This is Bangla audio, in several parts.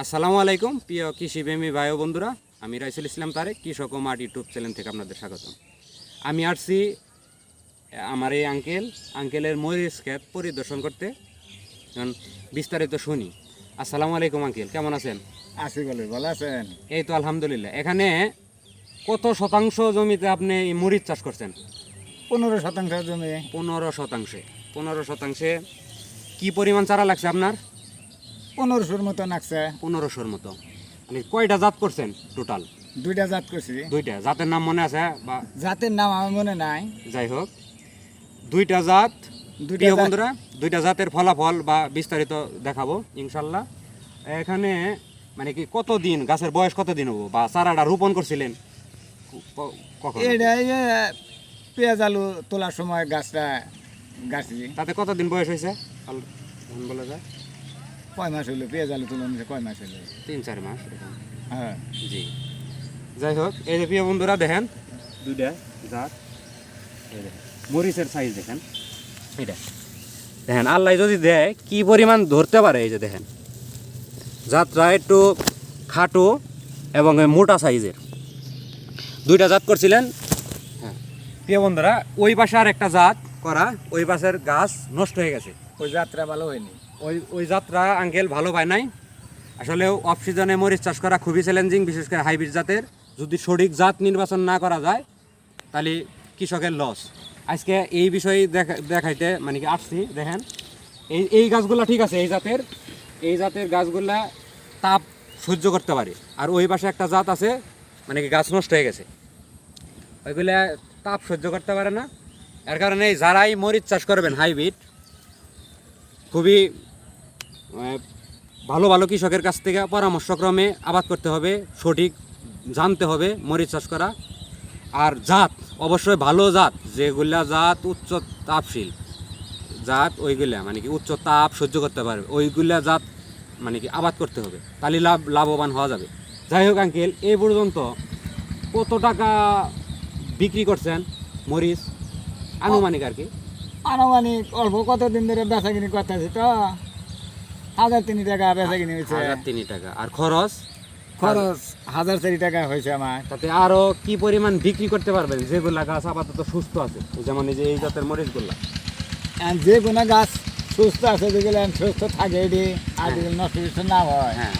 আসসালামু আলাইকুম প্রিয় কৃষিপ্রেমী ভাই বন্ধুরা। আমি রাইসুল ইসলাম তারেক কৃষক ও মাঠ ইউটিউব চ্যানেল থেকে আপনাদের স্বাগতম। আমি আসছি আমার এই আঙ্কেল আঙ্কেলের মরিচ ক্ষেত পরিদর্শন করতে। বিস্তারিত শুনি। আসসালামু আলাইকুম আঙ্কেল কেমন আছেন? আছি বলে ভালো আছেন? এই তো আলহামদুলিল্লাহ। এখানে কত শতাংশ জমিতে আপনি এই মরিচ চাষ করছেন? পনেরো শতাংশ জমি। পনেরো শতাংশে। পনেরো শতাংশে কি পরিমাণ চারা লাগছে আপনার? পনেরোশোর মতো নাকছে পনেরোশোর মতো। মানে কয়টা জাত করছেন টোটাল দুইটা জাত করছি। দুইটা। জাতের নাম মনে আছে বা জাতের নাম আমার মনে নাই। যাই হোক। দুইটা জাত। দুইটা প্রিয় বন্ধুরা দুইটা জাতের ফলাফল বা বিস্তারিত দেখাবো ইনশাল্লাহ। এখানে মানে কি কতদিন গাছের বয়স কতদিন হব? বা চারাটা রোপণ করছিলেন কখন? পেঁয়াজ আলু তোলার সময় গাছটা গাছি। তাতে কতদিন বয়স হয়েছে? বলা যায়। কয় মাস হইল? পেঁয়াজ আলু তোলা নিছে কয় মাস হইল? তিন চার মাস হ্যাঁ। জি। যাই হোক এই যে প্রিয় বন্ধুরা দেখেন দুইটা জাত মরিচের সাইজ দেখেন এটা দেখেন আল্লাহ যদি দেয় কি পরিমাণ ধরতে পারে এই যে দেখেন। জাতটা একটু খাটো এবং মোটা সাইজের দুইটা জাত করছিলেন? হ্যাঁ। প্রিয় বন্ধুরা ওই পাশে আর একটা জাত করা ওই পাশের গাছ নষ্ট হয়ে গেছে। ওই যাত্রা ভালো হয়নি। ওই ওই যাত্রা আঙ্কেল ভালো পায় নাই। আসলে অফ সিজনে মরিচ চাষ করা খুবই চ্যালেঞ্জিং বিশেষ করে হাইব্রিড জাতের। যদি সঠিক জাত নির্বাচন না করা যায়, তাহলে কৃষকের লস আজকে এই বিষয়ে দেখা দেখাইতে মানে কি আসছি, দেখেন। এই এই গাছগুলা ঠিক আছে, এই জাতের। এই জাতের গাছগুলা তাপ সহ্য করতে পারে। আর ওই পাশে একটা জাত আছে মানে কি গাছ নষ্ট হয়ে গেছে। ওইগুলা তাপ সহ্য করতে পারে না। এর কারণে যারাই মরিচ চাষ করবেন হাইব্রিড খুবই ভালো ভালো কৃষকের কাছ থেকে পরামর্শক্রমে আবাদ করতে হবে, সঠিক জানতে হবে, মরিচ চাষ করা। আর জাত, অবশ্যই ভালো জাত, যেগুলা জাত উচ্চ তাপশীল, জাত ওইগুলা মানে কি উচ্চ তাপ সহ্য করতে পারবে, ওইগুলা জাত মানে কি আবাদ করতে হবে, তাহলে লাভ, লাভবান হওয়া যাবে। যাই হোক আঙ্কেল এই পর্যন্ত কত টাকা বিক্রি করছেন মরিচ? আনুমানিক আর কি। আনুমানিক অল্প কতদিন ধরে বেচা কিনি করতেছি তো? হাজার তিন টাকা বেচা কিনি হয়েছে হাজার তিন টাকা। আর খরচ? খরচ হাজার চারি টাকা হয়েছে আমার। তাতে আরও কি পরিমাণ বিক্রি করতে পারবেন? যেগুলা গাছ আপাতত সুস্থ আছে যেমন এই যে এই জাতের মরিচগুলা। যে কোনো গাছ সুস্থ আছে যেগুলো সুস্থ থাকে এটি আর যেগুলো নষ্ট টষ্ট না হয় হ্যাঁ।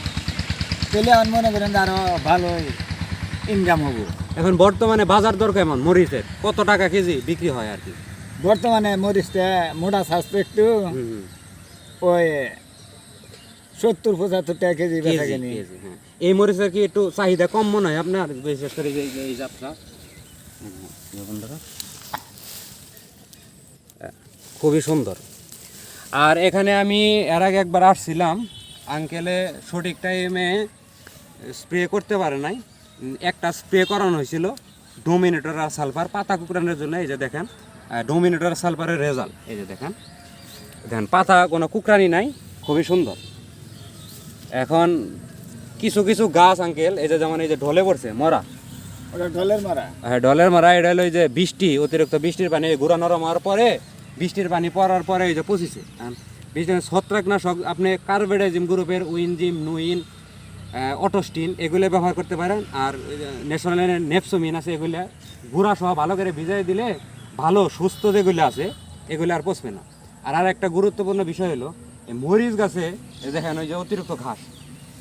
তাহলে আমার মনে করেন আরও ভালোই ইনকাম হব। এখন বর্তমানে বাজার দর কেমন মরিচের? কত টাকা কেজি বিক্রি হয় আর কি? বর্তমানে মরিচটা মোটা স্বাস্থ্য একটু। ওই সত্তর পঁচাত্তর টাকা কেজি বেচা কেজি, হ্যাঁ। এই মরিচের কি একটু চাহিদা কম মনে হয় আপনার? বিশেষ করে এই যে এই জাতটা। হুম, হুম, বন্ধুরা। খুবই সুন্দর। আর এখানে আমি এর আগে একবার আসছিলাম। আঙ্কেলে সঠিক টাইমে স্প্রে করতে পারে নাই। একটা স্প্রে করানো হয়েছিল। ডোমিনেটর আর সালফার পাতা কুকরানোর জন্য এই যে দেখেন। ডোমিনেটর সালফারের রেজাল্ট এই যে দেখেন। দেখেন পাতা কোনো কুকরানি নাই। খুবই সুন্দর। এখন কিছু কিছু গাছ আঙ্কেল এই যে যেমন এই যে ঢলে পড়ছে মরা। ঢোলের মারা? হ্যাঁ ঢলের মারা এটা হলো যে বৃষ্টি অতিরিক্ত বৃষ্টির পানি গুঁড়া নরম হওয়ার পরে বৃষ্টির পানি পড়ার পরে এই যে পচিছে। বৃষ্টি ছত্রাকনাশক আপনি কার্বেডাইজিম গ্রুপের উইনজিম নুইন অটোস্টিন এগুলো ব্যবহার করতে পারেন। আর ন্যাশনাল নেপসোমিন আছে এগুলো গুঁড়া সহ ভালো করে ভিজাই দিলে ভালো সুস্থ যেগুলো আছে এগুলো আর পচবে না। আর আর একটা গুরুত্বপূর্ণ বিষয় হলো এই মরিচ গাছে দেখেন ওই যে অতিরিক্ত ঘাস।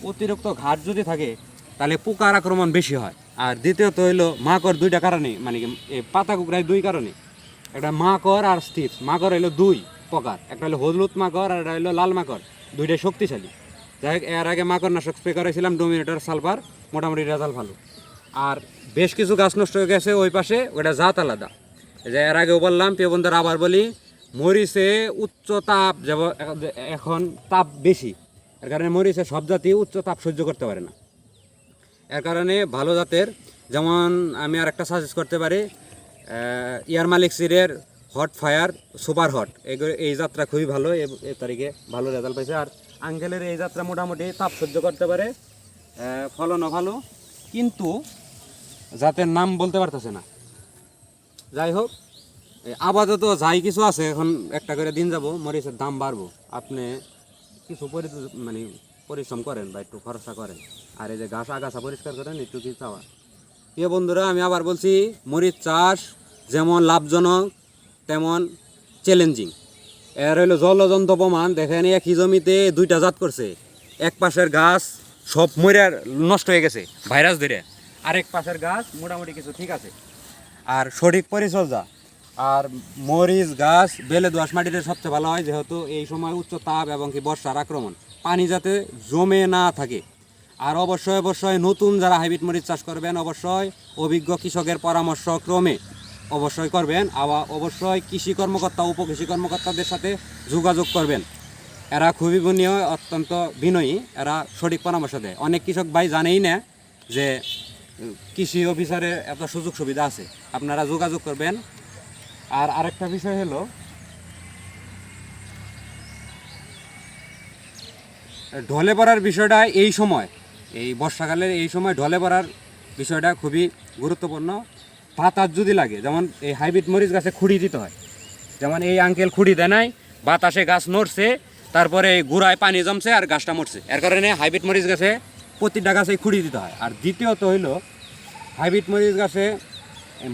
অতিরিক্ত ঘাস যদি থাকে, তাহলে পোকার আক্রমণ বেশি হয়। আর দ্বিতীয়ত হইল, মাকড় দুইটা কারণে মানে কি এই পাতা কুকড়ায় দুই কারণে। একটা মাকড় আর স্টিপস মাকড় হইল দুই প্রকার। একটা হলো হলুদ মাকড় আর একটা হইল লাল মাকড়। দুইটাই শক্তিশালী। যাই হোক, এর আগে মাকড় নাশক স্প্রে করেছিলাম, ডোমিনেটর, সালফার, মোটামুটি রেজাল্ট ভালো। আর বেশ কিছু গাছ নষ্ট হয়ে গেছে ওই পাশে ওটা জাত আলাদা। যে এর আগেও বললাম, প্রিয় বন্ধুরা আবার বলি মরিচে উচ্চ তাপ যেমন এখন তাপ বেশি। এর কারণে মরিচে সব জাতি উচ্চ তাপ সহ্য করতে পারে না। এর কারণে ভালো জাতের, যেমন আমি আর একটা সাজেস্ট করতে পারি ইয়ার মালিক সিরের হট ফায়ার সুপার হট এই যাত্রা খুবই ভালো, এ- তারিখে ভালো রেজাল্ট পাইছে। আর আঙ্কেলের এই যাত্রা মোটামুটি তাপ সহ্য করতে পারে ফলনও ভালো, কিন্তু জাতের নাম বলতে পারতেছে না। যাই হোক আপাতত যাই কিছু আছে, এখন একটা করে দিন যাব, মরিচের দাম বাড়বো। আপনি কিছু পরি মানে পরিশ্রম করেন বা একটু খরচা করেন। আর এই যে গাছ আগাছা পরিষ্কার করেন, একটু কি চাওয়া? প্রিয় বন্ধুরা, আমি আবার বলছি, মরিচ চাষ যেমন লাভজনক, তেমন চ্যালেঞ্জিং এর হইল জলজন্ত প্রমাণ, দেখেন একই জমিতে দুইটা জাত করছে। এক পাশের গাছ সব মরে নষ্ট হয়ে গেছে ভাইরাস ধরে। আরেক পাশের গাছ মোটামুটি কিছু ঠিক আছে। আর সঠিক পরিচর্যা আর মরিচ, গাছ, বেলে দোয়াশ মাটিতে সবচেয়ে ভালো হয় যেহেতু এই সময় উচ্চ তাপ এবং কি বর্ষার আক্রমণ। পানি যাতে জমে না থাকে। আর অবশ্যই অবশ্যই নতুন যারা হাইব্রিড মরিচ চাষ করবেন, অবশ্যই অভিজ্ঞ কৃষকের পরামর্শ ক্রমে অবশ্যই করবেন। আবার অবশ্যই কৃষি কর্মকর্তা, উপকৃষি কর্মকর্তাদের সাথে যোগাযোগ করবেন। এরা খুবই গুণীয়, অত্যন্ত বিনয়ী। এরা সঠিক পরামর্শ দেয়। অনেক কৃষক ভাই জানেই না যে কৃষি অফিসারের এত সুযোগ সুবিধা আছে। আপনারা যোগাযোগ করবেন। আর আরেকটা বিষয় হলো, ঢলে পড়ার বিষয়টা এই সময়, এই বর্ষাকালের এই সময় ঢলে পড়ার বিষয়টা খুবই গুরুত্বপূর্ণ। বাতাস যদি লাগে, যেমন এই হাইব্রিড মরিচ গাছে খুঁড়ি দিতে হয়, যেমন এই আঙ্কেল খুঁড়ি দেয় নাই, বাতাসে গাছ নড়ছে, তারপরে গুড়ায় পানি জমছে আর গাছটা মরছে। এর কারণে হাইব্রিড মরিচ গাছে প্রতিটা গাছে খুঁড়ি দিতে হয়। আর দ্বিতীয়ত হইল, হাইব্রিড মরিচ গাছে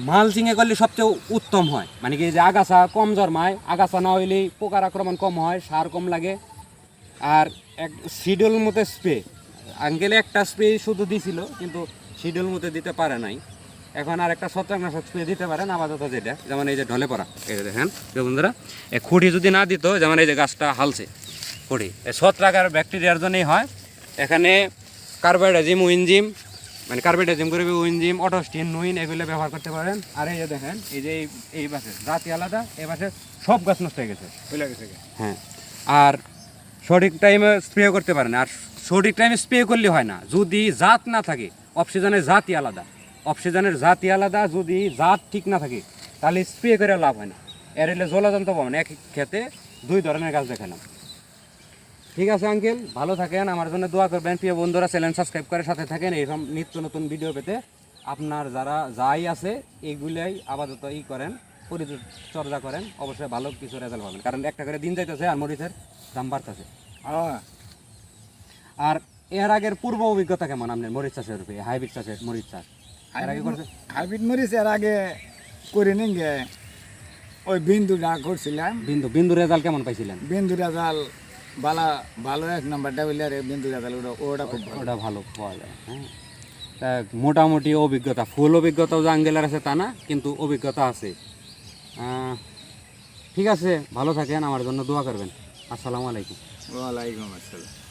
মালচিংয়ে করলে সবচেয়ে উত্তম হয়। মানে কি যে আগাছা কম জন্মায়, আগাছা না হইলেই পোকার আক্রমণ কম হয়, সার কম লাগে। আর এক শিডিউল মতো স্প্রে আঙ্কেলে একটা স্প্রে শুধু দিছিল, কিন্তু শিডিউল মতো দিতে পারে নাই। এখন আর একটা ছত্রাকনাশক স্প্রে দিতে পারেন, আপাতত যেটা, যেমন এই যে ঢলে পড়া, এই দেখেন বন্ধুরা, এই খুঁটি যদি না দিত, যেমন এই যে গাছটা হালছে, খুঁটি, এই ছত্রাক আর ব্যাকটেরিয়ার জন্যই হয়। এখানে কার্বাইডাজিম উইনজিম মানে কার্বাইডাজিম করবে উইনজিম অটোস্টিন নুইন এগুলো ব্যবহার করতে পারেন। আর এই যে দেখেন এই যে এই- বাসে জাতি আলাদা এই বাসে সব গাছ নষ্ট হয়ে গেছে। হ্যাঁ আর সঠিক টাইমে স্প্রে করতে পারেন। আর সঠিক টাইমে স্প্রে করলে হয় না। যদি জাত না থাকে অক্সিজেনের জাতই আলাদা। অক্সিজেনের জাতই আলাদা যদি জাত ঠিক না থাকে তাহলে স্প্রে করে লাভ হয় না। এর হলে জলযন্ত্র পাবেন এক ক্ষেতে দুই ধরনের গাছ দেখালাম। ঠিক আছে আঙ্কেল ভালো থাকেন আমার জন্য দোয়া করবেন। প্রিয় বন্ধুরা চ্যানেল সাবস্ক্রাইব করে সাথে থাকেন। এইরকম নিত্য নতুন ভিডিও পেতে আপনার যারা যাই আছে এইগুলাই আপাতত ই করেন পরিচর্যা করেন। অবশ্যই ভালো কিছু রেজাল্ট পাবেন। কারণ একটা করে দিন যাইতেছে আর মরিচের দাম বাড়তেছে। হ্যাঁ। আর এর আগের পূর্ব অভিজ্ঞতা কেমন আপনার মরিচ চাষের উপরে? হাইব্রিড চাষের মরিচ চাষ। এর আগে করছে? হাইব্রিড মরিচ এর আগে করে নিন গে। ওই বিন্দু ডা করছিলাম। বিন্দু বিন্দু রেজাল্ট কেমন পাইছিলেন? বিন্দু রেজাল বালা ভালো এক নাম্বারটা বললে আর বিন্দু জাতাল ওটা খুব ভালো। ওটা ভালো পাওয়া যায় হ্যাঁ মোটামুটি অভিজ্ঞতা ফুল অভিজ্ঞতাও যে আঙ্গেলার আছে তা না কিন্তু অভিজ্ঞতা আছে। ঠিক আছে ভালো থাকেন আমার জন্য দোয়া করবেন। আসসালামু আলাইকুম। ওয়ালাইকুম আসসালাম।